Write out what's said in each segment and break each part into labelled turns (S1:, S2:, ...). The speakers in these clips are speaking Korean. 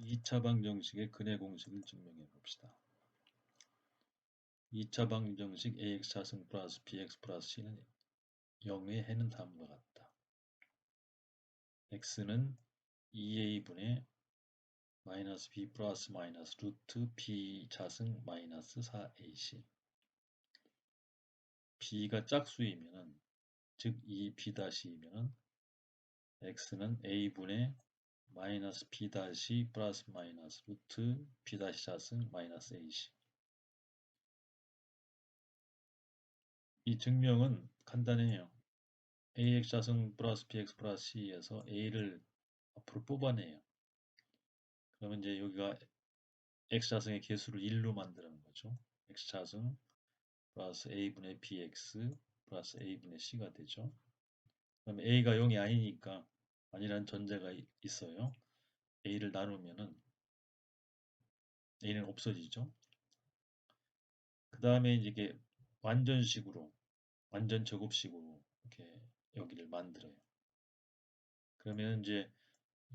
S1: 2차 방정식의 근해 공식을 증명해 봅시다. 2차 방정식 ax 자승 플러스 bx 플러스 c는 0의 해는 다음과 같다. x는 2a분의 마이너스 b 플러스 마이너스 루트 b 자승 마이너스 4ac b가 짝수이면은 즉 2b-이면은 x는 a분의 마이너스 b 다시 플러스 마이너스 루트 b 다시 자승 마이너스 ac 이 증명은 간단해요. ax 자승 플러스 bx 플러스 c에서 a를 앞으로 뽑아내요. 그러면 이제 여기가 x 자승의 개수를 1로 만드는 거죠. x 자승 플러스 a분의 bx 플러스 a분의 c가 되죠. 그럼 a가 0이 아니니까 아니란 전제가 있어요. a를 나누면은 a는 없어지죠. 그 다음에 이게 완전식으로 완전 제곱식으로 이렇게 여기를 만들어요. 그러면 이제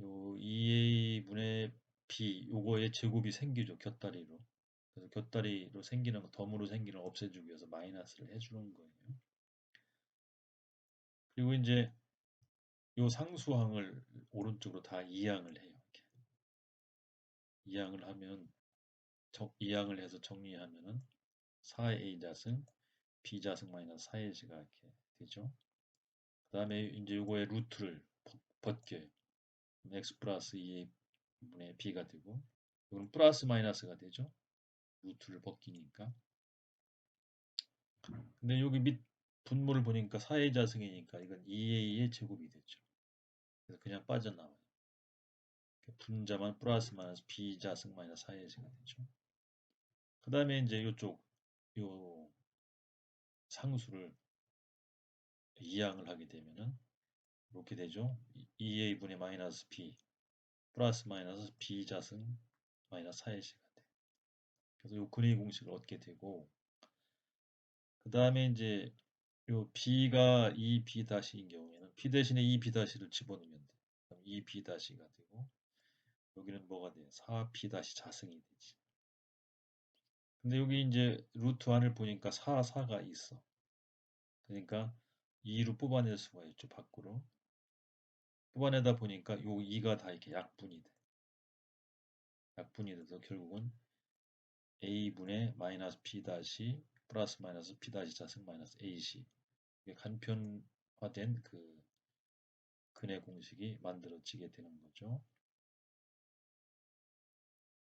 S1: 요 2a분의 b 요거의 제곱이 생기죠. 곁다리로. 그래서 곁다리로 생기는 거, 덤으로 생기는 거 없애주기 위해서 마이너스를 해주는 거예요. 그리고 이제 요 상수항을 오른쪽으로 다 이항을 해요. 이렇게. 이항을 하면 이항을 해서 정리하면은 4a 자승 b 자승 마이너스 4a가 이렇게 되죠. 그 다음에 이제 요거의 루트를 벗겨요. x 플러스 2분의 b가 되고 이거는 플러스 마이너스가 되죠. 루트를 벗기니까. 근데 여기 밑 분모를 보니까 4a 자승이니까 이건 2a의 제곱이 되죠. 그래서 그냥 빠져나와요. 분자만 플러스 마이너스 b 자승 마이너스 4a가 되죠. 그 다음에 이제 이쪽 요 상수를 이항을 하게 되면은 이렇게 되죠. 2a분의 마이너스 b 플러스 마이너스 b 자승 마이너스 4a가 돼. 그래서 요 근의 공식을 얻게 되고 그 다음에 이제 요 b가 2b 다시인 경우에는 b 대신에 2b 다시를 집어넣으면 돼. 그럼 2b 다시가 되고 여기는 뭐가 돼요? 4b 다시 자승이 되지. 근데 여기 이제 루트 안을 보니까 4, 4가 있어. 그러니까 2로 뽑아낼 수가 있죠. 밖으로. 뽑아내다 보니까 요 2가 다 이렇게 약분이 돼. 약분이 돼서 결국은 a분의 마이너스 b 다시 플러스 마이너스 b 다시 자승 마이너스 ac 이게 간편화된 그 근해 공식이 만들어지게 되는 거죠.